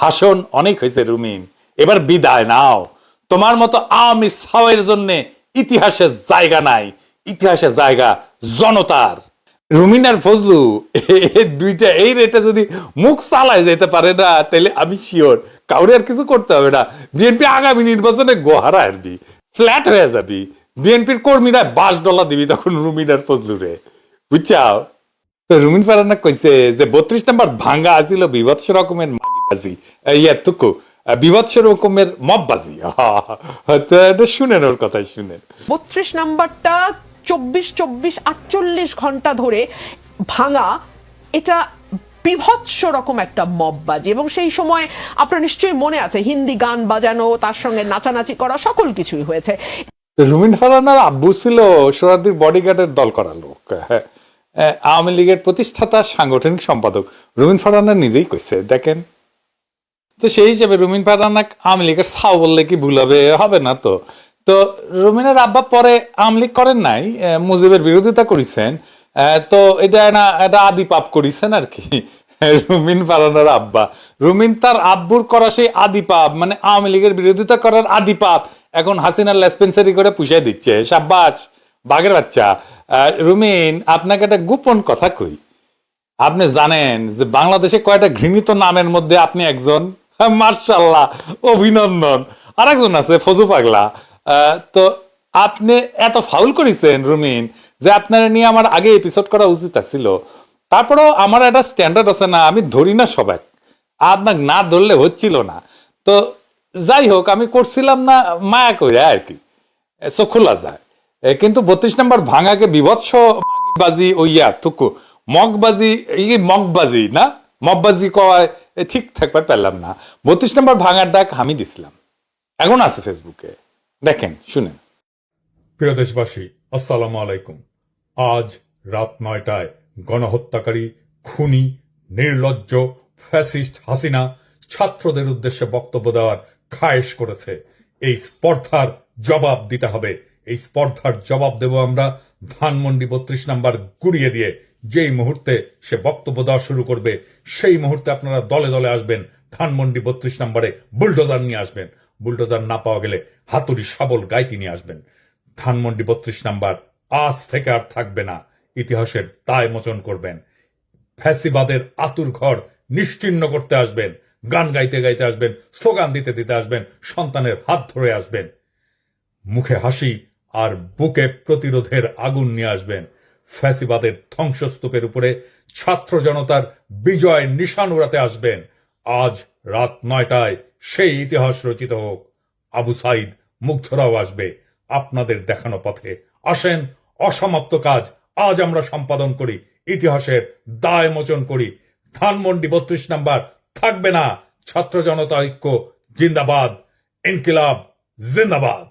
ভাষণ অনেক হয়েছে রুমিন। এবার বিদায় নাও। তোমার মতো আওয়ামী সাওয়ের জন্য ইতিহাসে জায়গা নাই। ইতিহাসে জায়গা জনতার। রুমিন আর ফজলু দুইটা এই রেটে যদি মুখ চালায় যেতে পারে না, তাহলে আমি শিওর কাউরে আর কিছু করতে হবে না। বিএনপি আগামী নির্বাচনে গোহারা আসবি ফ্ল্যাট হয়ে যাবি। বিএনপির কর্মীরা বাস ডলা দিবি তখন রুমিন আর ফজলুরে বুঝছাও? রুমিন ফারানা কইছে যে, বত্রিশ নাম্বার ভাঙ্গা আসিল বিভৎস রকমের মাগিবাজি ইয়া তুকু বিভৎস রকমের মববাজি। এটা শুনেন ওর কথা শুনেন। বত্রিশ নাম্বারটা চব্বিশ চব্বিশ আটচল্লিশ ঘণ্টা ধরে ভাঙা এটা বিভৎস রকম একটা মববাজি। এবং সেই সময় আপনার নিশ্চয়ই মনে আছে হিন্দি গান বাজানো তার সঙ্গে নাচানাচি করা সকল কিছুই হয়েছে। রুমিন ফারানার আব্বু ছিল সোরাদির বডিগার্ডের দল করা লোক। হ্যাঁ, আওয়ামী লীগের প্রতিষ্ঠাতা সাংগঠনিক সম্পাদক। রুমিন ফারানা নিজেই কইছে দেখেন তো সেই হিসেবে রুমিন ফারানা আওয়ামী লীগের ছাও বললে কি ভুল হবে হবে না তো। তো রুমিনের আব্বা পরে আওয়ামী লীগ করেন নাই মুজিবের বিরোধিতা করেছেন তো এটা না, এটা আদি পাপ করেছেন আর কি রুমিন ফারানার আব্বা। রুমিন তার আব্বুর করা সেই আদি পাপ মানে আওয়ামী লীগের বিরোধিতা করার আদি পাপ এখন হাসিনার লেসপেন্সারি করে পুষাই দিচ্ছে। সাব্বাস, বাঘের বাচ্চা। রুমিন, আপনাকে একটা গোপন কথা কই। আপনি জানেন যে বাংলাদেশে কয়টা ঘৃণিত নামের মধ্যে আপনি একজন? মার্শাল্লাহ, অভিনন্দন। আর একজন আছে, ফজু পাগলা। তো আপনি এত ফাউল করেছেন, রুমিন, যে আপনারা নিয়ে আমার আগে এপিসোড করা উচিত ছিল তারপরেও আমার একটা স্ট্যান্ডার্ড আছে না, আমি ধরি না সবাই আপনাকে না ধরলে হচ্ছিল না। তো যাই হোক, আমি করছিলাম না, মায়া করে আর কি। সো খোলা যায়। কিন্তু বত্রিশ নম্বর ভাঙাকে বিভৎস বাজি ওইয়া, থুকু। মগবাজি, এই মগবাজি, না? মগবাজি কয় ঠিক থাকবার পারলাম না। বত্রিশ নম্বর ভাঙার ডাক আমি দিছিলাম। এখন আছে ফেসবুকে। দেখেন, শুনেন। প্রিয় দেশবাসী, আসসালামু আলাইকুম। আজ রাত নয়টায় গণহত্যাকারী, খুনি, নির্লজ্জ, ফ্যাসিস্ট হাসিনা ছাত্রদের উদ্দেশ্যে বক্তব্য দেওয়ার খায়েশ করেছে। এই স্পর্ধার জবাব দিতে হবে। এই স্পর্ধার জবাব দেব আমরা ধানমন্ডি বত্রিশ নাম্বার গুড়িয়ে দিয়ে। যেই মুহূর্তে সে বক্তব্য দেওয়া শুরু করবে সেই মুহূর্তে আপনারা দলে দলে আসবেন। ধানমন্ডি বত্রিশ নাম্বারে বুলডোজার নিয়ে আসবেন। বুলডোজার না পাওয়া গেলে হাতুড়ি সবল গাইতি নিয়ে আসবেন। ধানমন্ডি বত্রিশ নাম্বার আজ থেকে আর থাকবে না। ইতিহাসের দায় মোচন করবেন। ফ্যাসিবাদের আতুর ঘর নিশ্চিন্ন করতে আসবেন। গান গাইতে গাইতে আসবেন, স্লোগান দিতে দিতে আসবেন, সন্তানের হাত ধরে আসবেন। মুখে হাসি আর বুকে প্রতিরোধের আগুন নিয়ে আসবেন। ফ্যাসিবাদের ধ্বংসস্তূপের উপরে ছাত্র জনতার বিজয় নিশান উড়াতে আসবেন। আজ রাত নয়টায় সেই ইতিহাস রচিত হোক। আবু সাইদ মুগ্ধরাও আসবে আপনাদের দেখানো পথে। আসেন অসমাপ্ত কাজ। আজ আমরা সম্পাদন করি ইতিহাসের দায় মোচন করি। ধানমন্ডি বত্রিশ নাম্বার থাকবে না। ছাত্র জনতা ঐক্য জিন্দাবাদ। ইনকিলাব জিন্দাবাদ।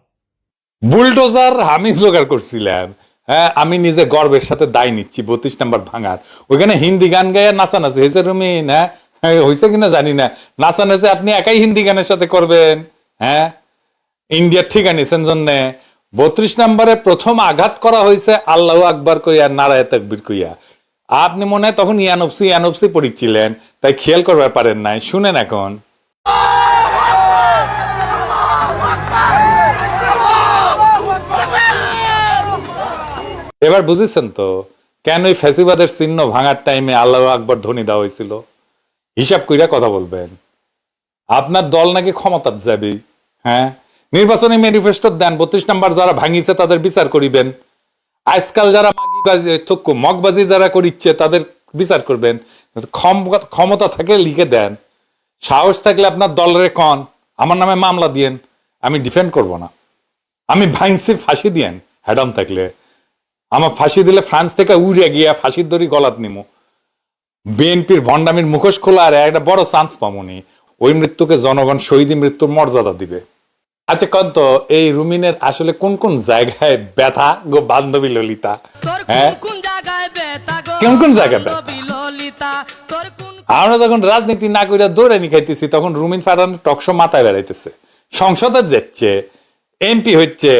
বুলডোজার আমি জোগাড় করছিলাম হ্যাঁ আমি নিজে গর্বের সাথে দায় নিচ্ছি বত্রিশ নাম্বার ভাঙার। ওইখানে হিন্দি গান গায়ে নাচানাচি। হয়েছে রুমিন হ্যাঁ? হ্যাঁ, হয়েছে কিনা জানি না। নাচানাচি আপনি একাই হিন্দি গানের সাথে করবেন হ্যাঁ? ইন্ডিয়ার ঠিক আনিছেন জন্য বত্রিশ নম্বরে প্রথম আঘাত করা হয়েছে আল্লাহ আকবর কইয়া নারায় তাকবির কইয়া। আপনি মনে হয় তখন ইয়ানবসি ইয়ানবসি পড়িচ্ছিলেন তাই খেয়াল করবার পারেন নাই। শুনেন এখন। এবার বুঝেছেন তো, কেন ওই ফ্যাসিবাদের চিহ্ন ভাঙার টাইমে আল্লাহ আকবর ধ্বনি দেওয়া হয়েছিল? হিসাব কইরা কথা বলবেন। আপনার দল নাকি ক্ষমতার যাবে হ্যাঁ? নির্বাচনী ম্যানিফেস্টো দেন, বত্রিশ নাম্বার যারা ভাঙিছে তাদের বিচার করিবেন। আজকাল যারা মাগিবাজি মগবাজি যারা করিচ্ছে তাদের বিচার করবেন। ক্ষম- ক্ষমতা থাকে লিখে দেন। সাহস থাকলে আপনার দলের কন, আমার নামে মামলা দিয়েন। আমি ডিফেন্ড করব না। আমি ভাঙছি, ফাঁসি দিয়েন হ্যাডাম থাকলে। আমার ফাঁসি দিলে ফ্রান্স থেকে উড়ে গিয়া ফাঁসির দড়ি গলাত নিমু। বিএনপির ভণ্ডামির মুখোশ খোলা আর একটা বড় চান্স পামুনি ওই মৃত্যুকে জনগণ শহীদ মৃত্যুর মর্যাদা দিবে। আচ্ছা কন্ত এই রুমিনের আসলে কোন কোন জায়গায় ব্যথা গো বান্ধবী ললিতা? হ্যাঁ? কোন কোন জায়গায় ব্যথা আমরা যখন রাজনীতি না কইরা দৌড়ানি খাইতেছি তখন রুমিন ফারানের টকশো মাথায় বেড়াইতেছে। সংসদে যাচ্ছে এমপি হচ্ছে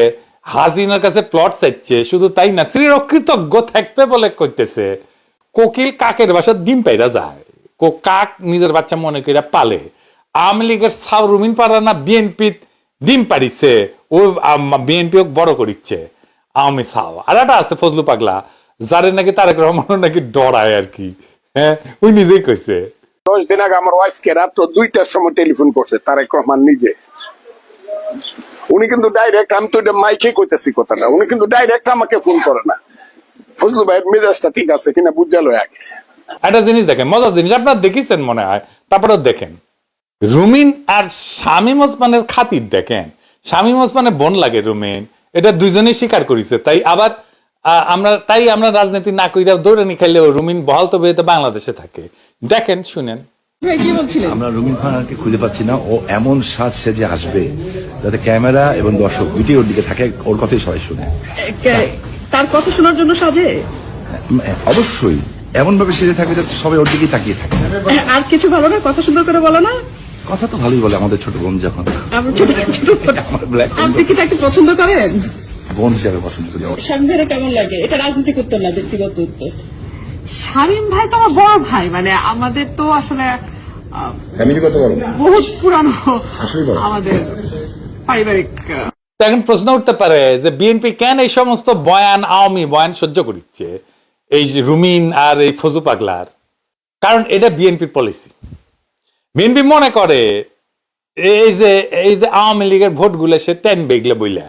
হাসিনার কাছে প্লট চাইছে, শুধু তাই না শ্রীর কৃতজ্ঞ থাকবে বলে কইতেছে। কোকিল কাকের বাসা ডিম পাইরা যায়। কো কাক নিজের বাচ্চা মনে কইরা পালে। আওয়ামী লীগের সাউ রুমিন পারানা বিএনপি ডিম পারিছে ও বিএনপি বড় করিচ্ছে। আওয়ামী সাউ আর একটা আছে ফজলু পাগলা, যারে নাকি তারেক রহমান নাকি ডরায় আর কি। হ্যাঁ ওই নিজেই কইছে। দশ দিন আগে আমার ওয়াইফকে রাত্র দুইটার সময় টেলিফোন করছে, তারেক রহমান নিজে। উনি কিন্তু ডাইরেক্ট আমি তো এটা মাইকে কইতেছি কথাটা। উনি কিন্তু ডাইরেক্ট আমাকে ফোন করে না। ফজলু ভাইয়ের মেজাজটা ঠিক আছে কিনা বুঝালো আগে। একটা জিনিস দেখেন মজার জিনিস আপনারা দেখেছেন মনে হয় তারপরেও দেখেন। রুমিন আর শামীম ওসমানের খাতির দেখেন। শামীম ওসমানের বোন লাগে রুমিন এটা দুজনেই স্বীকার করেছে। তাই আবার আমরা তাই আমরা রাজনীতি না কইরা দৌড়ে নি খাইলেও রুমিন বহাল তো বেতে বাংলাদেশে থাকে। দেখেন শুনেন। আমরা রুমিন ফারহানকে খুঁজে পাচ্ছি না ও এমন সাজ সেজে আসবে যাতে ক্যামেরা এবং দর্শক ভিডিওর দিকে থাকে ওর কথাই সবাই শুনে। তার কথা শোনার জন্য সাজে? অবশ্যই এমন ভাবে সেজে থাকবে যাতে সবাই ওর দিকেই তাকিয়ে থাকে। আর কিছু ভালো না? কথা সুন্দর করে বলো না। কথা তো ভালোই বলে আমাদের ছোট বোন যখন। আপনি কি তাকে পছন্দ করেন? বোন হিসাবে পছন্দ করি। স্বামী ভাইয়ের কেমন লাগে? এটা রাজনীতিক উত্তর না ব্যক্তিগত উত্তর? শামীম ভাই তো আমার বড় ভাই মানে আমাদের তো আসলে বহুত পুরানো আমাদের। পারিবারিক এখন প্রশ্ন উঠতে পারে যে বিএনপি কেন এই সমস্ত বয়ান আওয়ামী বয়ান সহ্য করিচ্ছে? এই রুমিন আর এই ফজু পাগলার। কারণ এটা বিএনপির পলিসি বিএনপি মনে করে, এই যে এই যে আওয়ামী লীগের ভোটগুলো সে টেন বেগলে বইলা।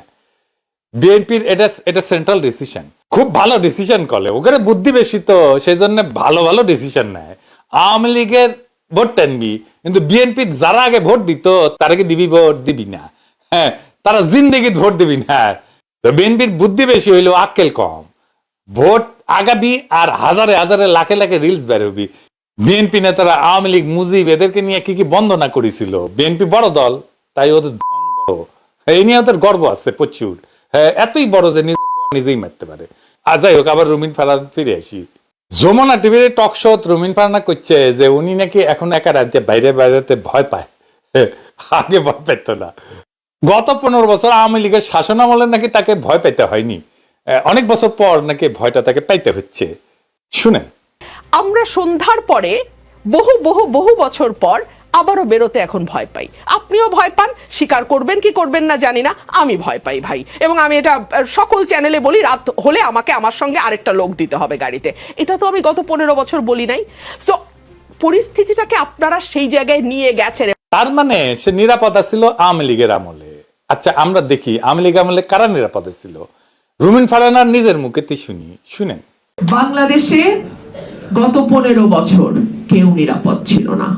বিএনপির এটা এটা সেন্ট্রাল ডিসিশন খুব ভালো ডিসিশন করে। ওখানে বুদ্ধি বেশি তো সেই জন্য ভালো ভালো ডিসিশন নেয়। আওয়ামী লীগের ভোট টানবি কিন্তু বিএনপি যারা আগে ভোট দিত, তারা কি দিবি ভোট দিবি না? হ্যাঁ তারা জিন্দেগি ভোট দিবি না। বিএনপির বুদ্ধি বেশি হইলেও আক্কেল কম। ভোট আগাবি আর হাজারে হাজারে লাখে লাখে রিলস বের হবি। বিএনপি নেতারা আওয়ামী লীগ মুজিব এদেরকে নিয়ে কি কি বন্দনা করেছিল? বিএনপি বড় দল তাই ওদের বড়। এই নিয়ে ওদের গর্ব আছে প্রচুর। হ্যাঁ এতই বড় যে নিজে নিজেই মারতে পারে। আর যাই হোক আবার রুমিন ফারান ফিরে আসি। যমুনা টিভির টক শো রুমিন ফারানা করছে যে উনি নাকি এখন একা রাজ্যে বাইরে বাইরেতে ভয় পায়। হ্যাঁ, আগে ভয় পেত না। গত পনেরো বছর আওয়ামী লীগের শাসন আমলে নাকি তাকে ভয় পেতে হয়নি। অনেক বছর পর নাকি ভয়টা তাকে পাইতে হচ্ছে। শুনেন। আমরা সন্ধ্যার পরে বহু বহু বহু বছর পর আবারও বেরোতে এখন ভয় পাই। আপনিও ভয় পান স্বীকার করবেন কি করবেন না জানি না আমি ভয় পাই ভাই। এবং আমি এটা সকল চ্যানেলে বলি রাত হলে আমাকে আমার সঙ্গে আরেকটা লোক দিতে হবে গাড়িতে। এটা তো আমি গত পনেরো বছর বলি নাই। সো পরিস্থিতিটাকে আপনারা সেই জায়গায় নিয়ে গেছেন। তার মানে সে নিরাপদা ছিল আওয়ামী লীগের আমলে। আচ্ছা আমরা দেখি আমলে কারা নিরাপদা ছিল? রুমিন ফারানার নিজের মুখেতে শুনি, শুনেন। বাংলাদেশে গত পনেরো বছর কেউ নিরাপদ ছিল না।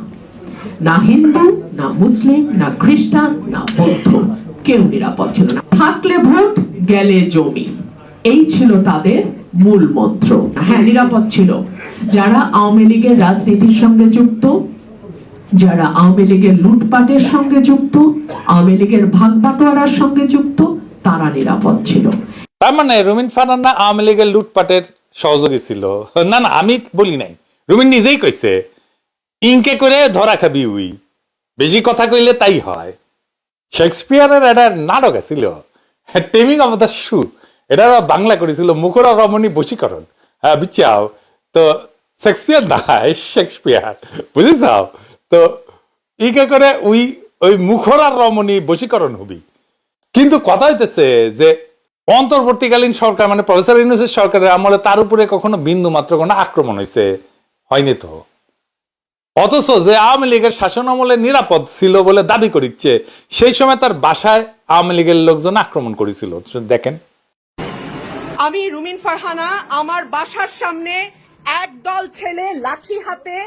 না হিন্দু, না মুসলিম, না খ্রিস্টান, না বৌদ্ধ, কেউ নিরাপদ ছিল না। থাকলে ভোট, গেলে জমি। এই ছিল তাদের মূল মন্ত্র। হ্যাঁ নিরাপদ ছিল। যারা আওয়ামী লীগের রাজনীতির সঙ্গে যুক্ত যারা আওয়ামী লীগের লুটপাটের সঙ্গে যুক্ত, আওয়ামী লীগের ভাগ বাটোয়ারার সঙ্গে যুক্ত, তারা নিরাপদ ছিল। তার মানে রুমিন ফারানা আওয়ামী লীগের লুটপাটের সহযোগী ছিল। না না, আমি বলি নাই। রুমিন নিজেই কইছে, ইনকে করে ধরা খাবি উই। বেশি কথা কইলে তাই হয়। শেক্সপিয়ারের একটা নাটক আছিল। Taming of the shrew. এটা বাংলা করেছিল, মুখর রমণী বশীকরণ। হ্যাঁ বুঝছাও? তো শেক্সপিয়ার না শেক্সপিয়ার। বুঝেছাও? তো ইকে করে উই ওই মুখরার রমণী বশীকরণ হবি। কিন্তু কথা হইতেছে যে অন্তর্বর্তীকালীন সরকার মানে প্রফেসর ইউনুসের সরকারের আমলে তার উপরে কখনো বিন্দু মাত্র কোনো আক্রমণ হয়েছে হয়নি তো। অথচ যে আওয়ামী লীগের শাসন আমলে নিরাপদ ছিল বলে দাবি করিচ্ছে, সেই সময় তার বাসায় আওয়ামী লীগের লোকজন আক্রমণ করেছিল। দেখেন। আমি রুমিন ফারহানা, আমার বাসার সামনে একদল ছেলে লাঠি হাতে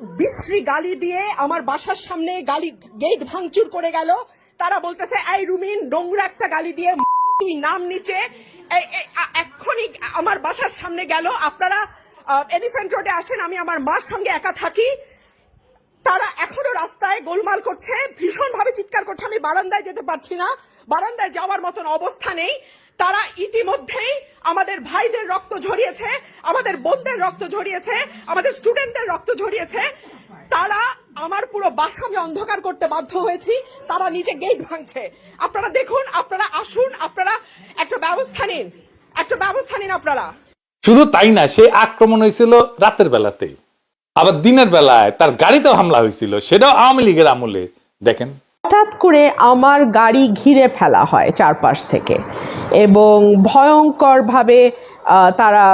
বিশ্রী গালি দিয়ে আমার বাসার সামনে গালি গেট ভাঙচুর করে গেল। তারা বলতেছে, এই রুমিন, নোংরা একটা গালি দিয়ে তুই নাম নিচে। এক্ষুনি আমার বাসার সামনে গেল। আপনারা এলিফ্যান্ট রোডে আসেন, আমি আমার মার সঙ্গে একা থাকি। তারা এখনও রাস্তায় গোলমাল করছে ভীষণ ভাবে চিৎকার করছে। আমি বারান্দায় যেতে পারছি না। বারান্দায় যাওয়ার মতন অবস্থা নেই। তারা ইতিমধ্যেই আমাদের ভাইদের রক্ত ঝরিয়েছে, আমাদের বোনদের রক্ত ঝরিয়েছে, আমাদের স্টুডেন্টদের রক্ত ঝরিয়েছে। তারা আমার পুরো বাসা অন্ধকার করতে বাধ্য হয়েছি, তারা নিজে গেট ভাঙছে। আপনারা দেখুন, আপনারা আসুন, আপনারা একটা ব্যবস্থা নিন, একটা ব্যবস্থা নিন আপনারা। শুধু তাই না, সে আক্রমণ হয়েছিল রাতের বেলাতেই। আবার দিনের বেলায় তার গাড়িতেও হামলা হয়েছিল, সেটাও আওয়ামী লীগের আমলে। দেখেন হঠাৎ করে আমার গাড়ি ঘিরে ফেলা হয় চারপাশ থেকে এবং ভয়ঙ্করভাবে তারা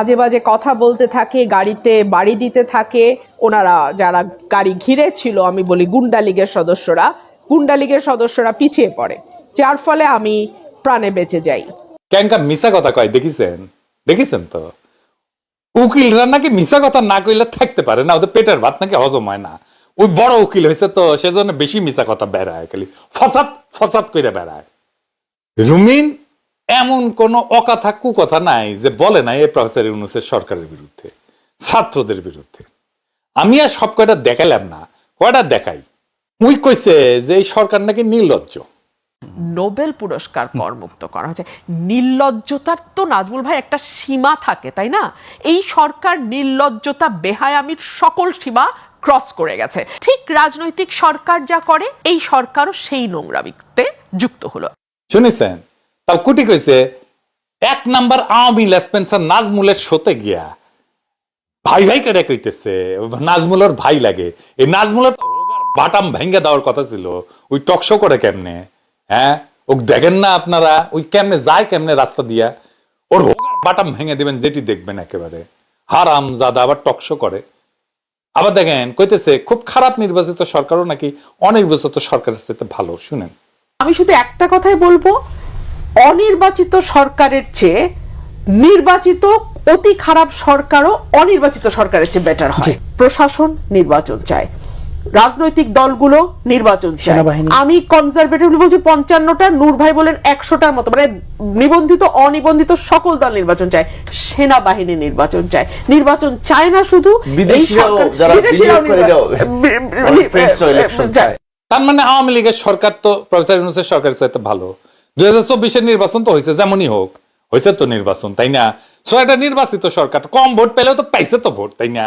আজে বাজে কথা বলতে থাকে, গাড়িতে বাড়ি দিতে থাকে। ওনারা যারা গাড়ি ঘিরে ছিল, আমি বলি গুন্ডা লীগের সদস্যরা, গুন্ডা লীগের সদস্যরা পিছিয়ে পড়ে, যার ফলে আমি প্রাণে বেঁচে যাই। ক্যাঙ্কা মিশা কথা কয়, দেখিছেন? দেখিছেন তো? উকিলরা নাকি মিশা কথা না কইলে থাকতে পারে না, ওদের পেটের ভাত নাকি হজম হয় না। ওই বড় উকিল হয়েছে তো, সেজন্য বেশি মিশা কথা বেড়ায় খালি। ফসাদ ফসাদ কইরা বেড়ায়। রুমিন, এমন কোন অকথা কুকথা নাই যে বলে নাই এই প্রফেসর ইউনুসের সরকারের বিরুদ্ধে, ছাত্রদের বিরুদ্ধে। আমি আর সব কয়টা দেখাইলাম না, কয়টা দেখাই? উই কইছে যে এই সরকার নাকি নির্লজ্জ। নোবেল পুরস্কার করমুক্ত করা হয়েছে। নির্লজ্জতার তো নাজমুল ভাই একটা সীমা থাকে, তাই না? এই সরকার নির্লজ্জতা, বেহায়ামির সকল সীমা ক্রস করে গেছে। ঠিক রাজনৈতিক সরকার যা করে, এই সরকারও সেই নোংরামিতে যুক্ত হলো। শুনেছেন? তাও কুটি কইছে, এক নাম্বার আওয়ামী লেসপেন্সার নাজমুলের শোতে গিয়া ভাই ভাই করে কইতেছে, নাজমুলের ভাই লাগে। এই নাজমুলের বাটাম ভেঙ্গে দেওয়ার কথা ছিল। ওই টকশো করে কেমনে? হ্যাঁ? ও দেখেন না আপনারা, ওই কেমনে যায়, কেমনে রাস্তা দিয়া? ওর বাটাম ভেঙে দিবেন, যেটি দেখবেন একেবারে। হারাম জাদা আবার টকশো করে। আবার দেখেন কইতেছে খুব খারাপ নির্বাচিত সরকারও নাকি অনির্বাচিত সরকারের সাথে ভালো শুনেন। আমি শুধু একটা কথাই বলব অনির্বাচিত সরকারের চেয়ে নির্বাচিত অতি খারাপ সরকারও অনির্বাচিত সরকারের চেয়ে বেটার হয়। প্রশাসন নির্বাচন চায়। রাজনৈতিক দলগুলো নির্বাচন চায়। আমি কনজারভেটিভ বলছি পঞ্চান্নটা নূর ভাই বলেন একশোটার মতো মানে নিবন্ধিত অনিবন্ধিত সকল দল নির্বাচন চায়। সেনাবাহিনী নির্বাচন চায়। নির্বাচন চায় না শুধু এই। তার মানে আওয়ামী লীগের সরকার তো প্রফেসর ইউনুসের সরকারের সাথে ভালো। দুই হাজার চব্বিশের নির্বাচন তো হয়েছে যেমনই হোক। হয়েছে তো নির্বাচন তাই না? সো একটা নির্বাচিত সরকার কম ভোট পেলেও তো পাইছে তো ভোট তাই না?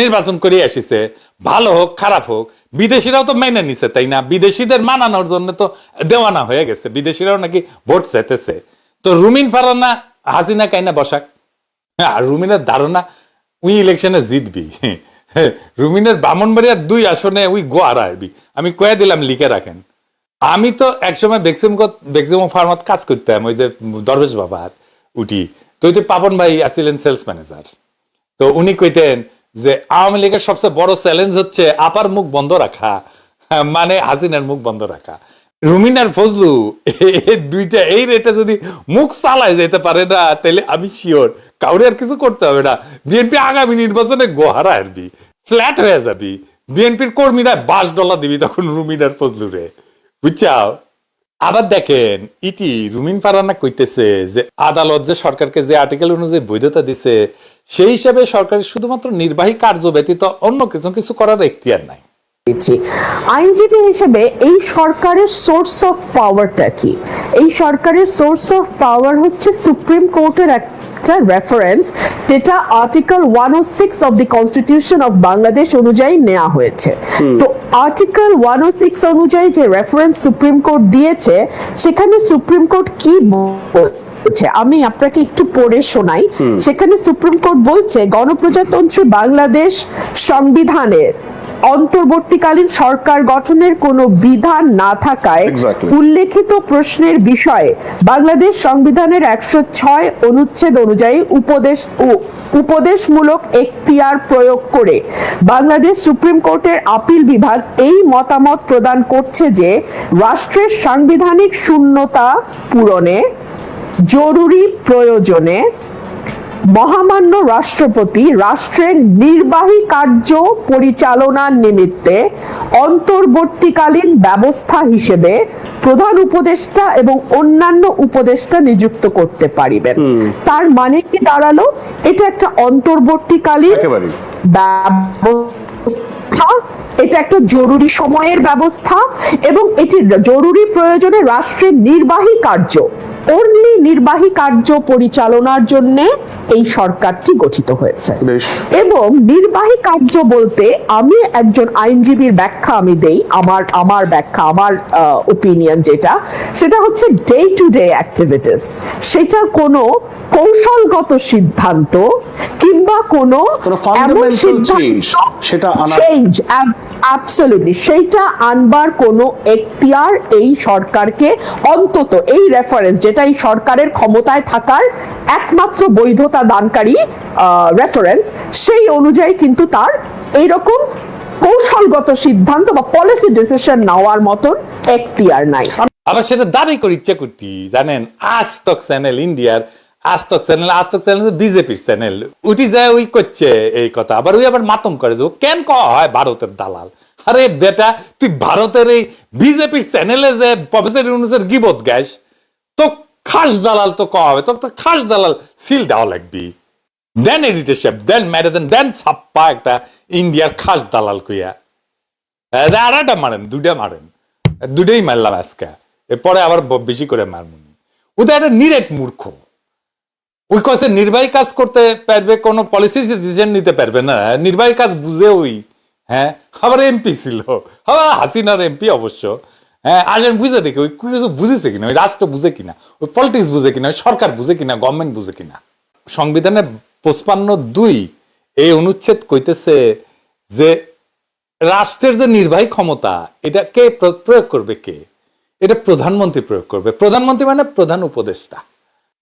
নির্বাচন করে আসিছে। ভালো হোক খারাপ হোক বিদেশিরাও তো মেনে নিছে তাই না? বিদেশিদের মানানোর জন্য তো দেওয়ানা হয়ে গেছে বিদেশিরাও নাকি ভোট চেতেছে তো রুমিন ফারানা হাসিনা কাইনা বসাক? হ্যাঁ, আর রুমিনের ধারণা উই ইলেকশনে জিতবি। রুমিনের বামনবাড়িয়ার দুই আসনে উই গো আড়াইবি আমি কয়ে দিলাম লিখে রাখেন। আমি তো একসময় বেক্সিম বেক্সিমো ফার্মাত কাজ করতাম ওই যে দরবেশ বাবা উঠি। তো ওই পাপন ভাই আসছিলেন সেলস ম্যানেজার। তো উনি কইতেন যে আওয়ামী লীগের সবচেয়ে বড় চ্যালেঞ্জ হচ্ছে আপার মুখ বন্ধ রাখা মানে হাসিনার মুখ বন্ধ রাখা। রুমিনার ফজলু দুইটা, এই রেটে যদি মুখ চালায় যেতে পারে না, তাহলে আমি শিওর কাউরে আর কিছু করতে হবে না। বিএনপি আগামী নির্বাচনে গোহারা আরবি ফ্ল্যাট হয়ে যাবি। বিএনপির কর্মীরা বাস ডলা দিবি তখন রুমিনার ফজলুরে। বুঝছাও? আবার দেখেন ইটি রুমিন ফারানা কইতেছে যে, আদালত যে সরকারকে যে আর্টিকেল অনুযায়ী বৈধতা দিছে, সেই হিসাবে সরকারের শুধুমাত্র নির্বাহী কার্য ব্যতীত অন্য কিছু কিছু করার এখতিয়ার নাই। আইনজীবী হিসেবে এই সরকারের সোর্স অফ পাওয়ারটা কি? এই সরকারের সোর্স অফ পাওয়ার হচ্ছে সুপ্রিম কোর্টের একটা রেফারেন্স যেটা article one o six of the constitution of Bangladesh অনুযায়ী নেওয়া হয়েছে। তো আর্টিকেল ওয়ান ও সিক্স অনুযায়ী যে রেফারেন্স সুপ্রিম কোর্ট দিয়েছে সেখানে সুপ্রিম কোর্ট কি বলছে? আমি আপনাকে একটু পড়ে শোনাই। সেখানে সুপ্রিম কোর্ট বলছে গণপ্রজাতন্ত্রী বাংলাদেশ সংবিধানের অন্তর্বর্তীকালীন সরকার গঠনের কোনো বিধান না থাকায় উল্লেখিত প্রশ্নের বিষয়ে বাংলাদেশ সংবিধানের একশো ছয় অনুচ্ছেদ অনুযায়ী উপদেশ উ- উপদেশমূলক এখতিয়ার প্রয়োগ করে বাংলাদেশ সুপ্রিম কোর্টের আপিল বিভাগ এই মতামত প্রদান করছে যে রাষ্ট্রের সাংবিধানিক শূন্যতা পূরণে জরুরি প্রয়োজনে মহামান্য রাষ্ট্রপতি রাষ্ট্রের নির্বাহী কার্য পরিচালনার নিমিত্তে অন্তর্বর্তীকালীন ব্যবস্থা হিসেবে প্রধান উপদেষ্টা এবং অন্যান্য উপদেষ্টা নিযুক্ত করতে পারিবেন। তার মানে কি দাঁড়াল? এটা একটা অন্তর্বর্তীকালীন ব্যবস্থা এটা একটা জরুরি সময়ের ব্যবস্থা এবং এটি জরুরি প্রয়োজনে রাষ্ট্রের নির্বাহী কার্য অনলি নির্বাহী কার্য পরিচালনার জন্য এই সরকারটি গঠিত হয়েছে। এবং নির্বাহী কার্য বলতে আমি একজন আইনজীবীর ব্যাখ্যা আমি দেই আমার আমার ব্যাখ্যা আমার ওপিনিয়ন যেটা সেটা হচ্ছে ডে টু ডে অ্যাক্টিভিটিস সেটা কোনো কৌশলগত সিদ্ধান্ত কিংবা কোনো এমন সিদ্ধান্ত সেটা চেঞ্জ অ্যাবসলিউটলি সেইটা আনবার কোনো এখতিয়ার এই সরকারকে অন্তত এই রেফারেন্স যেটা এই সরকারের ক্ষমতায় থাকার একমাত্র বৈধতা দানকারী রেফারেন্স সেই অনুযায়ী কিন্তু তার এইরকম কৌশলগত সিদ্ধান্ত বা পলিসি ডিসিশন নেওয়ার মতন এখতিয়ার নাই। আবার সেটা দাবি করি ইচ্ছা করতি, জানেন? আজ তক চ্যানেল ইন্ডিয়ার আজতক চ্যানেল আজতক চ্যানেল বিজেপির চ্যানেল। উঠি যায় ওই করছে এই কথা। আবার ওই আবার মাতম করে যে কেন কওয়া হয় ভারতের দালাল? আরে বেটা, তুই ভারতের এই বিজেপির চ্যানেলে যে প্রফেসর ইউনুসের গিবত গ্যাস, তো খাস দালাল তো কওয়া হবে। তো তো খাস দালাল সিল দেওয়া লাগবি। দেন এডিটরশিপ দেন ম্যারাথন দেন ছাপ্পা একটা ইন্ডিয়ার খাস দালাল কইয়া। একটা মারেন, দুইটা মারেন। দুটাই মারলাম আজকে। এরপরে আবার বেশি করে মারমুন ওদের একটা নিরেট মূর্খ। ওই কসে নির্বাহী কাজ করতে পারবে, কোনো পলিসি ডিসিশন নিতে পারবে না। নির্বাহী কাজ বুঝে ওই। হ্যাঁ আবার এমপি ছিল। আবার হাসিনার এমপি অবশ্য। হ্যাঁ আসেন, বুঝে দেখি, ওই কিছু বুঝেছে কিনা, ওই রাষ্ট্র বুঝে কিনা, ওই পলিটিক্স বুঝে কিনা, ওই সরকার বুঝে কিনা গভর্নমেন্ট বুঝে কিনা। সংবিধানে পঁচপান্ন দুই এই অনুচ্ছেদ কইতেছে যে রাষ্ট্রের যে নির্বাহী ক্ষমতা, এটা কে প্রয়োগ করবে কে? এটা প্রধানমন্ত্রী প্রয়োগ করবে। প্রধানমন্ত্রী মানে প্রধান উপদেষ্টা।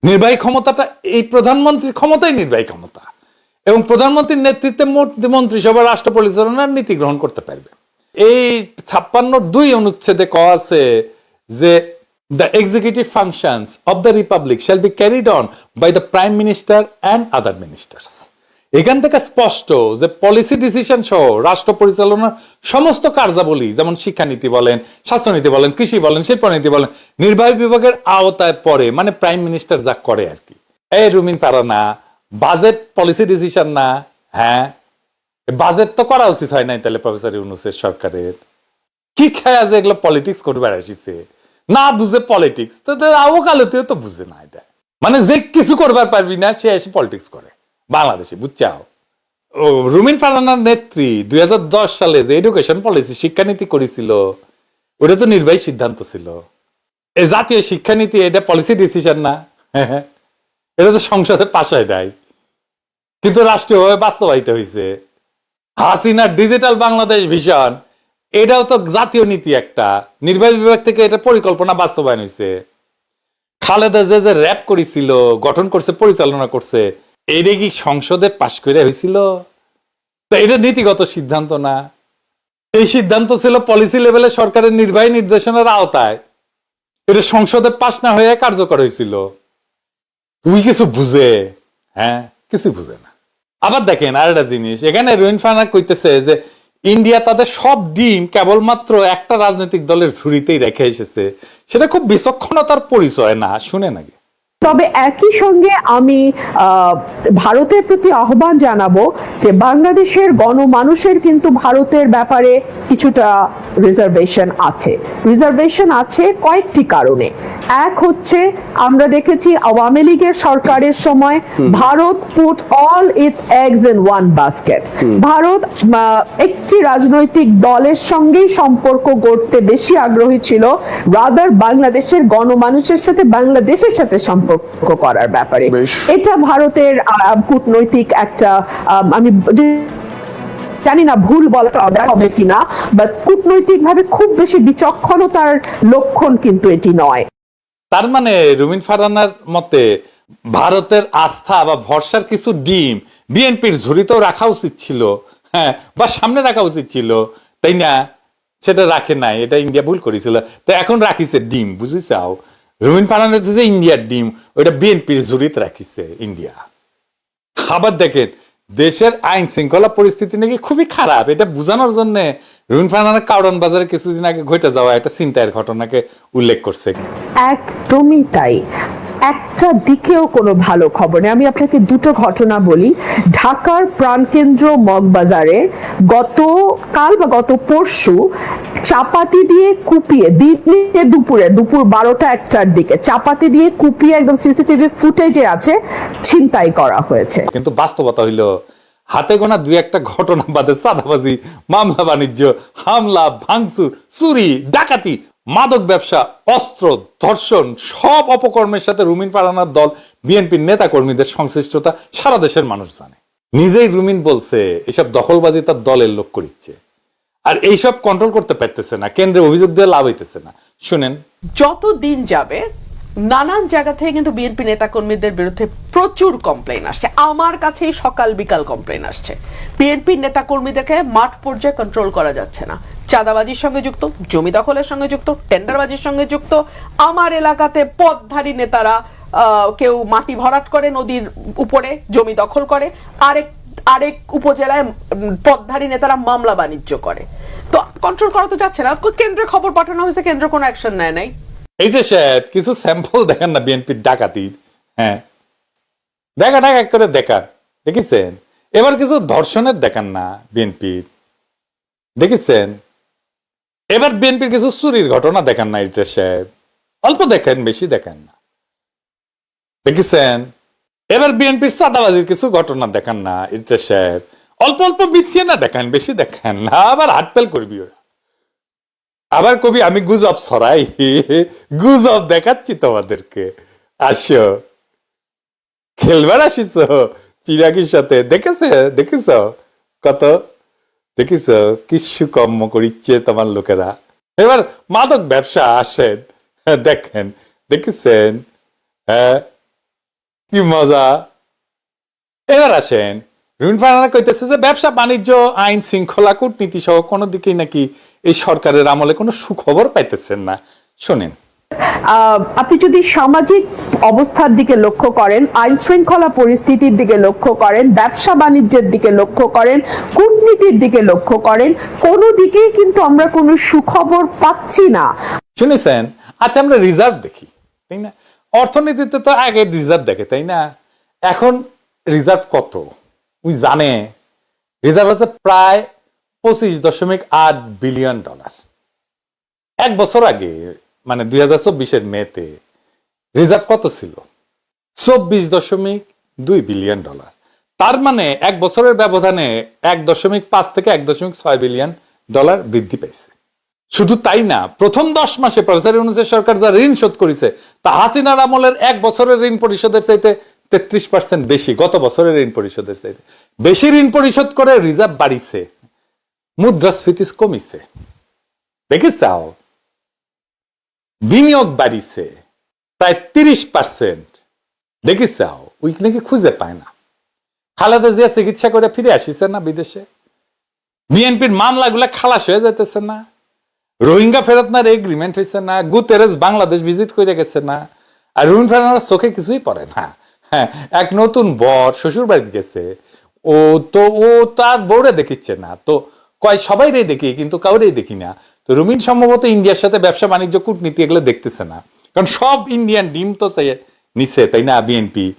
নির্বাহী ক্ষমতাটা এই প্রধানমন্ত্রীর ক্ষমতাই নির্বাহী ক্ষমতা। এবং প্রধানমন্ত্রীর নেতৃত্বে মন্ত্রী- মন্ত্রিসভা রাষ্ট্র পরিচালনার নীতি গ্রহণ করতে পারবে। এই ছাপ্পান্ন দুই অনুচ্ছেদে কওয়া আছে যে the executive functions of the republic shall be carried on by the prime minister and other ministers এখান থেকে স্পষ্ট যে পলিসি ডিসিশন সহ রাষ্ট্র পরিচালনার সমস্ত কার্যাবলী, যেমন শিক্ষানীতি বলেন, স্বাস্থ্যনীতি বলেন, কৃষি বলেন, শিল্পনীতি বলেন, নির্বাহী বিভাগের আওতায় পড়ে মানে প্রাইম মিনিস্টার যা করে আর কি। এই রুমিন পারা না বাজেট পলিসি ডিসিশন না হ্যাঁ? বাজেট তো করা উচিত হয় নাই তাহলে প্রফেসর ইউনুসের সরকারের। কি খেয়া যে এগুলো পলিটিক্স করবার আসিছে না বুঝে পলিটিক্স তো আওকালতেও তো বুঝে না এটা। মানে যে কিছু করবার পারবি না, সে এসে পলিটিক্স করে। বাংলাদেশে, বুঝছাও? রুমিন ফারানার নেত্রী, দুই সালে যে এডুকেশন পলিসি শিক্ষানীতি করেছিল, ওটা তো নির্বাহী সিদ্ধান্ত ছিল। এই জাতীয় শিক্ষানীতি, এটা পলিসি ডিসিশন না। এটা তো সংসদে পাশায় নাই। কিন্তু রাষ্ট্রীয়ভাবে বাস্তবায়িত হয়েছে। হাসিনার ডিজিটাল বাংলাদেশ ভিশন এটাও তো জাতীয় নীতি একটা। নির্বাহী বিভাগ থেকে এটা পরিকল্পনা বাস্তবায়ন হয়েছে। খালেদা যে যে র্যাপ করেছিল, গঠন করছে, পরিচালনা করছে এটা কি সংসদে পাশ করে হয়েছিল তো এটা নীতিগত সিদ্ধান্ত না। এই সিদ্ধান্ত ছিল পলিসি লেভেলে সরকারের নির্বাহী নির্দেশনার আওতায়। এটা সংসদে পাশ না হয়ে কার্যকর হয়েছিল তুই কিছু বুঝে? হ্যাঁ কিছু বুঝে না। আবার দেখেন আর একটা জিনিস, এখানে রোহিন ফানা কইতেছে যে ইন্ডিয়া তাদের সব ডিম কেবলমাত্র একটা রাজনৈতিক দলের ঝুড়িতেই রেখে এসেছে। সেটা খুব বিচক্ষণতার পরিচয় না শুনে নাকি তবে একই সঙ্গে আমি আহ, ভারতের প্রতি আহ্বান জানাব যে বাংলাদেশের গণমানুষের কিন্তু ভারতের ব্যাপারে কিছুটা রিজার্ভেশন আছে। রিজার্ভেশন আছে কয়েকটি কারণে। এক হচ্ছে আমরা দেখেছি আওয়ামী লীগের সরকারের সময় Bharat put all its eggs in one basket Bharat একটি রাজনৈতিক দলের সঙ্গেই সম্পর্ক গড়তে বেশি আগ্রহী ছিল। রাদার বাংলাদেশের গণমানুষের সাথে বাংলাদেশের সাথে সম্পর্ক করার ব্যাপারে। এটা ভারতের কূটনৈতিক একটা আমি জানি না ভুল বলাটা অবাক হবে কিনা বাট কূটনৈতিক ভাবে খুব বেশি বিচক্ষণতার লক্ষণ কিন্তু এটি নয়। তার মানে রুমিন ফারানার মতে ভারতের আস্থা বা ভরসার কিছু ডিম বিএনপির ঝুড়িতেও রাখা উচিত ছিল হ্যাঁ বা সামনে রাখা উচিত ছিল তাই না? সেটা রাখে নাই এটা ইন্ডিয়া ভুল করেছিল। তো এখন রাখিছে ডিম বুঝেছাও? ফারান হচ্ছে যে ইন্ডিয়ার ডিম ওইটা বিএনপির ঝুড়িতে রাখিছে ইন্ডিয়া। খাবার দেখেন, দেশের আইন শৃঙ্খলা পরিস্থিতি নাকি খুবই খারাপ, এটা বোঝানোর জন্য রুমিন ফারহানা কাউরন বাজারে কিছুদিন আগে ঘটে যাওয়া একটা চিন্তায়ের ঘটনাকে উল্লেখ করছে। একদমই তাই। একটা দিকেও কোনো ভালো খবর নেই। আমি আপনাকে দুটো ঘটনা বলি। ঢাকার প্রাণকেন্দ্র মগবাজারে গত কাল বা গত পরশু চাপাতি দিয়ে কুপিয়ে দিনে দুপুরে, দুপুর বারোটা একটার দিকে চাপাতি দিয়ে কুপিয়ে একদম সিসিটিভি ফুটেজে আছে, ছিনতাই করা হয়েছে। কিন্তু বাস্তবতা হইল, হাতে গোনা দুই একটা ঘটনা বাদে সাদাবাজি, মামলা বাণিজ্য, হামলা, ভাঙচুর, চুরি, ডাকাতি মাদক ব্যবসা, অস্ত্র, ধর্ষণ, সব অপকর্মের সাথে রুমিন পাড়ানার দল, বিএনপির নেতা কর্মীদের সংশ্লিষ্টতা সারা দেশের মানুষ জানে। নিজেই রুমিন বলছে, এসব দখলবাজি তার দলের লোক করিচ্ছে। আর এইসব কন্ট্রোল করতে পারতেছে না, কেন্দ্রে অভিযোগ দিয়ে লাভ হইতেছে না। শুনেন। যত দিন যাবে নানান জায়গা থেকে কিন্তু বিএনপি নেতাকর্মীদের বিরুদ্ধে প্রচুর কমপ্লেন আসছে। আমার কাছেই সকাল বিকাল কমপ্লেন আসছে। বিএনপি নেতাকর্মীদেরকে মাঠ পর্যায়ে কন্ট্রোল করা যাচ্ছে না। চাঁদাবাজির সঙ্গে যুক্ত, জমি দখলের সঙ্গে যুক্ত, টেন্ডারবাজির সঙ্গে যুক্ত, আমার এলাকাতে পদধারী নেতারা কেউ মাটি ভরাট করে, নদীর উপরে জমি দখল করে, আরেক আরেক উপজেলায় পদধারী নেতারা মামলা বাণিজ্য করে। তো কন্ট্রোল করা তো যাচ্ছে না। কেন্দ্রে খবর পাঠানো হয়েছে, কেন্দ্র কোনো অ্যাকশন নেয় নাই। এই যে স্যার, কিছু স্যাম্পল দেখান না বিএনপির ডাকাতির হ্যাঁ। দেখা দেখা করে দেখান। দেখেছেন? এবার কিছু ধর্ষণের দেখান না বিএনপির দেখেছেন? এবার বিএনপির কিছু চুরির ঘটনা দেখান না এটা সাহেব অল্প দেখেন, বেশি দেখেন না। দেখেছেন? এবার বিএনপির চাঁদাবাজির কিছু ঘটনা দেখান না এটা সাহেব অল্প অল্প বিচ্ছিয়ে না দেখান, বেশি দেখান না। আবার হাটপেল করবি ওরা। আবার কবি, আমি গুজব ছড়াই। গুজব দেখাচ্ছি তোমাদেরকে। আসো। খেলবার আসিস পিরাগির সাথে। দেখেছে? দেখেছ? কত? দেখিস কিছু কর্ম করিচ্ছে তোমার লোকেরা। এবার মাদক ব্যবসা আসেন। দেখেন, দেখেছেন? হ্যাঁ? কি মজা? এবার আসেন। ফারহানা কইতেছে যে ব্যবসা বাণিজ্য আইন শৃঙ্খলা কূটনীতি সহ কোনো দিকেই নাকি এই সরকারের আমলে কোনো সুখবর পাইতেছেন না। শোনেন। আপনি যদি সামাজিক অবস্থার দিকে লক্ষ্য করেন আইন শৃঙ্খলা পরিস্থিতির দিকে লক্ষ্য করেন ব্যবসা বাণিজ্যের দিকে লক্ষ্য করেন কূটনীতির দিকে লক্ষ্য করেন কোনো দিকেই কিন্তু আমরা কোনো সুখবর পাচ্ছি না। শুনেছেন? আচ্ছা আমরা রিজার্ভ দেখি তাই না? অর্থনীতিতে তো আগে রিজার্ভ দেখে তাই না? এখন রিজার্ভ কত? উই জানে। রিজার্ভ আছে প্রায় পঁচিশ দশমিক আট বিলিয়ন ডলার। এক বছর আগে মানে দুই হাজার চব্বিশের মেতে রিজার্ভ কত ছিল? চব্বিশ দশমিক দুই বিলিয়ন ডলার। তার মানে এক বছরের ব্যবধানে এক দশমিক পাঁচ থেকে এক দশমিক ছয় বিলিয়ন ডলার বৃদ্ধি পাইছে শুধু তাই না, প্রথম দশ মাসে প্রফেসর ইউনুসের সরকার যা ঋণ শোধ করেছে, তা হাসিনার আমলের এক বছরের ঋণ পরিশোধের চাইতে তেত্রিশ পার্সেন্ট বেশি, গত বছরের ঋণ পরিশোধের চাইতে। বেশি ঋণ পরিশোধ করে রিজার্ভ বাড়িছে মুদ্রাস্ফীতি কমিছে। দেখিস চাও। বিনিয়োগ বাড়িছে প্রায় তিরিশ পার্সেন্ট দেখিস চাও ওই নাকি খুঁজে পায় না। খালেদা জিয়া চিকিৎসা করে ফিরে আসিছে না বিদেশে? বিএনপির মামলাগুলা খালাস হয়ে যাইতেছে না। রোহিঙ্গা ফেরত না এগ্রিমেন্ট হয়েছে না। গুতেরেস বাংলাদেশ ভিজিট করে গেছে না। আর রুমিন ফেরানার চোখে কিছুই পড়ে না। হ্যাঁ এক নতুন বর শ্বশুর বাড়িতে গেছে। ও তো, ও তার বউরে দেখিচ্ছে না। তো কয় সবাই রে দেখি, কিন্তু কাউরেই দেখি না। তো রুমিন সম্ভবত ইন্ডিয়ার সাথে ব্যবসা বাণিজ্য, কূটনীতি এগুলো দেখতেছে না। কারণ সব ইন্ডিয়ান ডিম তো নিছে, তাই না বিএনপি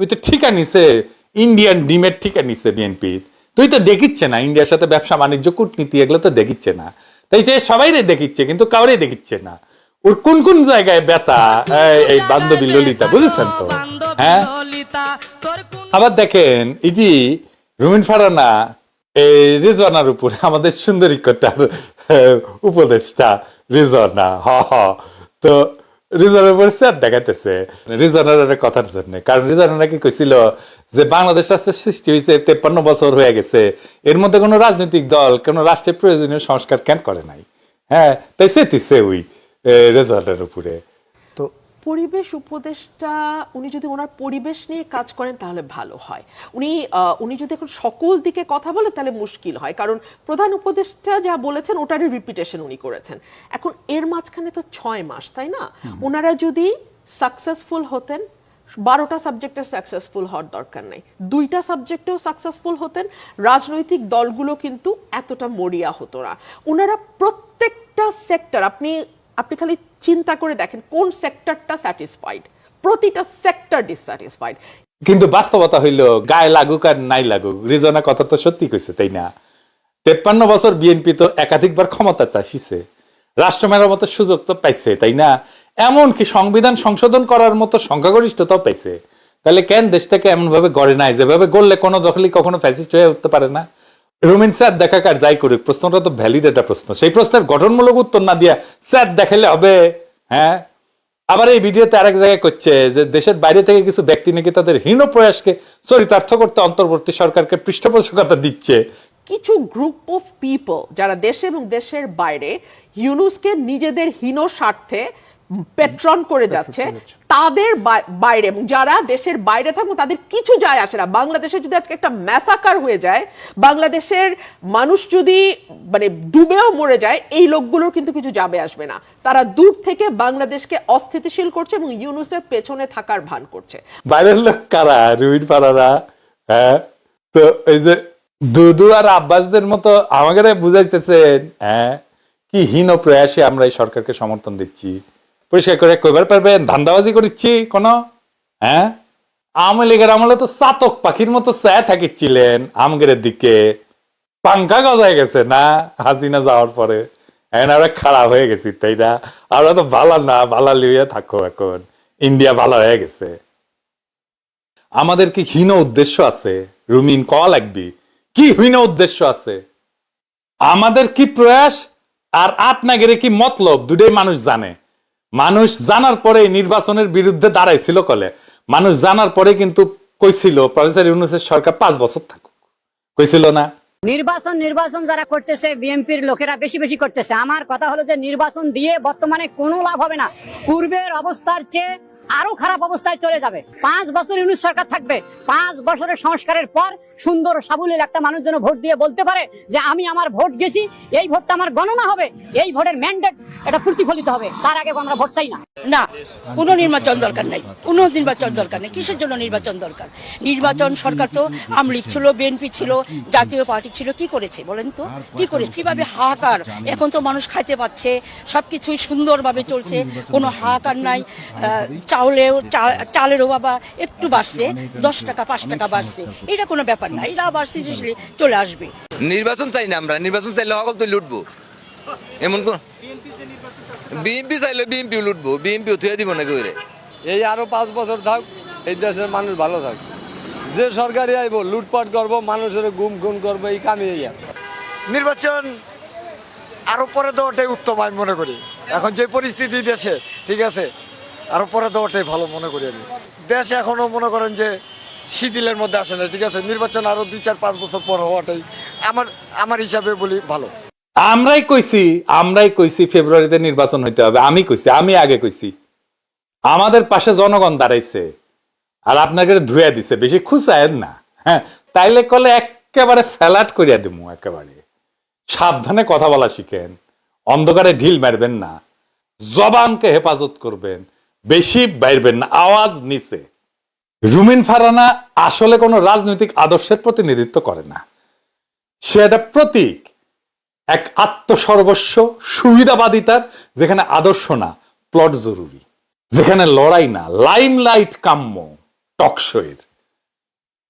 ওই তো ঠিকা নিছে, ইন্ডিয়ান ডিমের ঠিকা নিছে বিএনপি তুই তো দেখিচ্ছে না, ইন্ডিয়ার সাথে ব্যবসা, বাণিজ্য, কূটনীতি এগুলো তো দেখিচ্ছে না। তাই যে সবাই রে দেখিচ্ছে, কিন্তু কাউরে দেখিচ্ছে না। ওর কোন কোন জায়গায় ব্যথা? এই- বান্ধবী ললিতা, বুঝেছেন তো? হ্যাঁ? আবার দেখেন, এই যে রুমিন ফারানা এই রিজওয়ানার উপরে, আমাদের সুন্দরী কটার উপদেষ্টা রিজওয়ানা, হ হ। তো রিজওয়ানার উপরে স্যার দেখাইতেছে। রিজওয়ানার একটা কথার জন্য, কারণ রিজওয়ানা নাকি কইছিল যে বাংলাদেশ রাষ্ট্রের সৃষ্টি হয়েছে, তেপ্পান্ন বছর হয়ে গেছে। এর মধ্যে কোনো রাজনৈতিক দল, কোনো রাষ্ট্রের প্রয়োজনীয় সংস্কার কেন করে নাই? হ্যাঁ তাই সেতিছে ওই রেজাল্টের উপরে। পরিবেশ উপদেষ্টা উনি যদি ওনার পরিবেশ নিয়ে কাজ করেন তাহলে ভালো হয়। উনি উনি যদি এখন সকল দিকে কথা বলে তাহলে মুশকিল হয়। কারণ প্রধান উপদেষ্টা যা বলেছেন ওটারই রিপিটেশন উনি করেছেন। এখন এর মাঝখানে তো ছয় মাস তাই না? ওনারা যদি সাকসেসফুল হতেন বারোটা সাবজেক্টে সাকসেসফুল হওয়ার দরকার নেই। দুইটা সাবজেক্টেও সাকসেসফুল হতেন রাজনৈতিক দলগুলো কিন্তু এতটা মরিয়া হতো না। ওনারা প্রত্যেকটা সেক্টর আপনি আপনি খালি চিন্তা করে দেখেন কোন সেক্টরটা স্যাটিসফাইড প্রতিটা সেক্টর ডিসস্যাটিসফাইড কিন্তু বাস্তবতা হইল, গায়ে লাগুক আর নাই লাগুক, রিজনা কথা তো সত্যি কইছে, তাই না? তেপ্পান্ন বছর বিএনপি তো একাধিকবার ক্ষমতা আসিছে রাষ্ট্র মেরামতের সুযোগ তো পাইছে, তাই না? এমনকি সংবিধান সংশোধন করার মতো সংখ্যাগরিষ্ঠতাও পাইছে। তাহলে কেন দেশটাকে এমন ভাবে গড়ে নাই? যেভাবে গড়লে কোনো দখলই কখনো ফ্যাসিস্ট হয়ে উঠতে পারে না? রুমিন, স্যার দেখাকার যাই করুক, প্রশ্নটা তো ভ্যালিড একটা প্রশ্ন। সেই প্রশ্নের গঠনমূলক উত্তর না দিয়া, স্যার দেখালে হবে। হ্যাঁ? আবার এই ভিডিওতে আরেক জায়গায় করছে যে, দেশের বাইরে থেকে কিছু ব্যক্তি নাকি তাদের হীন প্রয়াসকে, চরিতার্থ করতে অন্তর্বর্তী সরকারকে পৃষ্ঠপোষকতা দিচ্ছে। কিছু গ্রুপ অফ পিপল যারা দেশে এবং দেশের বাইরে, ইউনুসকে নিজেদের হীন স্বার্থে পেট্রন করে যাচ্ছে তাদের বাইরে এবং যারা দেশের বাইরে থাকুন তাদের কিছু যায় আসে না। বাংলাদেশে যদি আজকে একটা ম্যাসাকার হয়ে যায় বাংলাদেশের মানুষ যদি মানে ডুবেও মরে যায় এই লোকগুলোর কিন্তু কিছু যাবে আসবে না। তারা দূর থেকে বাংলাদেশকে অস্থিতিশীল করছে এবং ইউনুসের পেছনে থাকার ভান করছে। বাইরের লোক কারা? রুইন পাড়ারা হ্যাঁ? তো এই যে দুদু আর আব্বাসদের মতো আমাকে বুঝাইতেছেন হ্যাঁ? কি হীন প্রয়াসে আমরা এই সরকারকে সমর্থন দিচ্ছি। পরিষ্কার করে কইবার পারবেন ধান্দাবাজি করিচ্ছি, কোন? হ্যাঁ? আওয়ামী লীগের আমলে তো চাতক পাখির মতো চেয়ে থাকিছিলেন আমগের দিকে। পাঙ্খা গজায় গেছে না, হাসিনা যাওয়ার পরে। এখন আমরা খারাপ হয়ে গেছি, তাই না? আমরা তো ভালো না ভালো লিয়ে থাকো এখন। ইন্ডিয়া ভালো হয়ে গেছে। আমাদের কি হীন উদ্দেশ্য আছে? রুমিন ক লাগবি। কি হীন উদ্দেশ্য আছে? আমাদের কি প্রয়াস আর আপনাগেরে কি মতলব? দুটোই মানুষ জানে। মানুষ জানার পরে নির্বাচনের বিরুদ্ধে দাঁড়াইছিল কলে। মানুষ জানার পরে কিন্তু কইছিল, প্রফেসর ইউনুসের সরকার পাঁচ বছর থাকুক। কইছিল না। নির্বাচন নির্বাচন যারা করতেছে, বিএনপির লোকেরা বেশি বেশি করতেছে। আমার কথা হলো যে, নির্বাচন দিয়ে বর্তমানে কোনো লাভ হবে না। পূর্বের অবস্থার চেয়ে আরও খারাপ অবস্থায় চলে যাবে। পাঁচ বছর ইউনিট সরকার থাকবে। পাঁচ বছরের সংস্কারের পর সুন্দর সাবলীল একটা মানুষ যেন ভোট দিয়ে বলতে পারে যে, আমি আমার ভোট গেছি, এই ভোটটা আমার গণনা হবে, এই ভোটের ম্যান্ডেট এটা প্রতিফলিত হবে। তার আগে আমরা ভোট চাই না। না, কোনো নির্বাচন দরকার নাই। কোনো নির্বাচন দরকার নেই। কিসের জন্য নির্বাচন দরকার? নির্বাচন সরকার তো আমলিগ ছিল বিএনপি ছিল, জাতীয় পার্টি ছিল, কি করেছে বলেন তো? কি করেছে? এভাবে হাহাকার। এখন তো মানুষ খাইতে পাচ্ছে, সবকিছুই সুন্দরভাবে চলছে, কোনো হাহাকার নাই। চাউলেও চা- চালেরও বাবা একটু বাড়ছে দশ টাকা পাঁচ টাকা বাড়ছে। এটা কোনো ব্যাপার না এটা আবার সিরিয়াসলি চলে আসবে। নির্বাচন চাই না আমরা নির্বাচন চাইলে সকল তো লুটবো। এমন কোন? বিএনপি চাইলে বিএনপি লুটবো বিএনপি থুয়ে দিব না করে এই আরও পাঁচ বছর থাক এই দেশের মানুষ ভালো থাক। যে সরকারি আইব লুটপাট করব মানুষের গুম খুন করব এই কামে ইয়া নির্বাচন আরও পরে দেওয়াটাই উত্তম আমি মনে করি। এখন যে পরিস্থিতি দেশে ঠিক আছে? আরও পরে দেওয়াটাই ভালো মনে করি আমি। দেশ এখনও মনে করেন যে শিথিলের মধ্যে আসে না ঠিক আছে? নির্বাচন আরও দুই, চার, পাঁচ বছর পর হওয়াটাই আমার আমার হিসাবে বলি ভালো। আমরাই কইছি আমরাই কইছি ফেব্রুয়ারিতে নির্বাচন হইতে হবে। আমি কইছি, আমি আগে কইছি। আমাদের পাশে জনগণ দাঁড়াইছে আর আপনাকে ধুয়ে দিছে, বেশি খুশায়েন না। হ্যাঁ তাইলে কলে একেবারে ফ্যালাট করিয়া দিমু, একেবারে। সাবধানে কথা বলা শিখেন, অন্ধকারে ঢিল মারবেন না। জবানকে হেফাজত করবেন। বেশি বাইরবেন না, আওয়াজ নিচে। রুমিন ফারানা আসলে কোনো রাজনৈতিক আদর্শের প্রতিনিধিত্ব করে না। সে একটা প্রতীক, এক আত্মসর্বস্ব, সুবিধাবাদিতার, যেখানে আদর্শ না, প্লট জরুরি। যেখানে লড়াই না লাইম লাইট কাম্য, টকশোয়ের।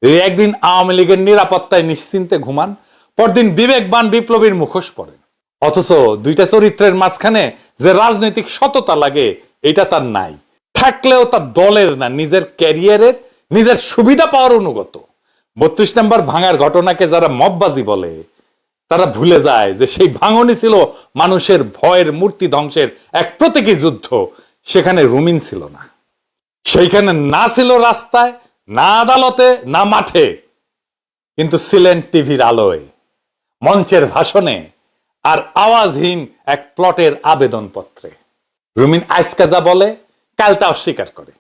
এই একদিন আওয়ামী লীগের নিরাপত্তায় নিশ্চিন্তে ঘুমান, পরদিন বিবেকবান বিপ্লবীর মুখোশ পড়েন। অথচ দুইটা চরিত্রের মাঝখানে যে রাজনৈতিক সততা লাগে, এটা তার নাই। থাকলেও তার দলের না, নিজের ক্যারিয়ারের, নিজের সুবিধা পাওয়ার অনুগত। বত্রিশ নম্বর ভাঙার ঘটনাকে যারা মববাজি বলে, তারা ভুলে যায় যে সেই ভাঙনই ছিল মানুষের ভয়ের মূর্তি ধ্বংসের এক প্রতীকী যুদ্ধ। সেখানে রুমিন ছিল না। সেইখানে না ছিল রাস্তায়, না আদালতে, না মাঠে। কিন্তু ছিলেন টিভির আলোয়, মঞ্চের ভাষণে আর আওয়াজহীন এক প্লটের আবেদন পত্রে রুমিন যা বলে কাল তা অস্বীকার করে।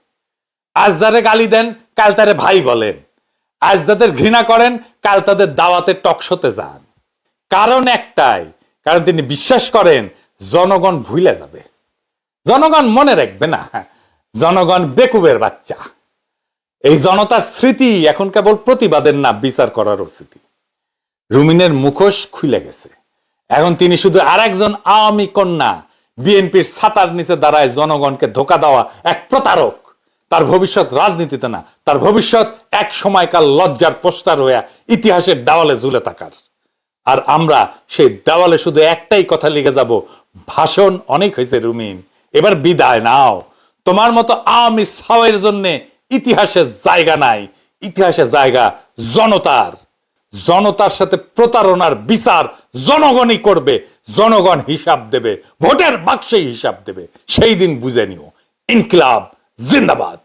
আজ যারে গালি দেন, কাল তারে ভাই বলেন। আজ যাদের ঘৃণা করেন, কাল তাদের দাওয়াতে টকশোতে যান। কারণ একটাই, কারণ তিনি বিশ্বাস করেন, জনগণ ভুলে যাবে। জনগণ মনে রাখবে না, জনগণ বেকুবের বাচ্চা। এই জনতার স্মৃতি এখন কেবল প্রতিবাদের না, বিচার করার স্মৃতি রুমিনের মুখোশ খুলে গেছে। এখন তিনি শুধু আরেকজন আওয়ামী কন্যা বিএনপির ছাতার নিচে দাঁড়ায় জনগণকে ধোকা দেওয়া এক প্রতারক। তার ভবিষ্যৎ রাজনীতিতে না, তার ভবিষ্যৎ এক সময়কাল লজ্জার পোস্টার হইয়া ইতিহাসের দেওয়ালে ঝুলে থাকার। আর আমরা সেই দেওয়ালে শুধু একটাই কথা লিখে যাব, ভাষণ অনেক হয়েছে রুমিন, এবার বিদায় নাও। তোমার মতো আওয়ামী সাওয়ের জন্য ইতিহাসে জায়গা নাই, ইতিহাসে জায়গা জনতার। জনতার সাথে প্রতারণার বিচার জনগণই করবে জনগণ হিসাব দেবে ভোটের বাক্সে হিসাব দেবে। সেই দিন বুঝে নিও ইনকিলাব জিন্দাবাদ।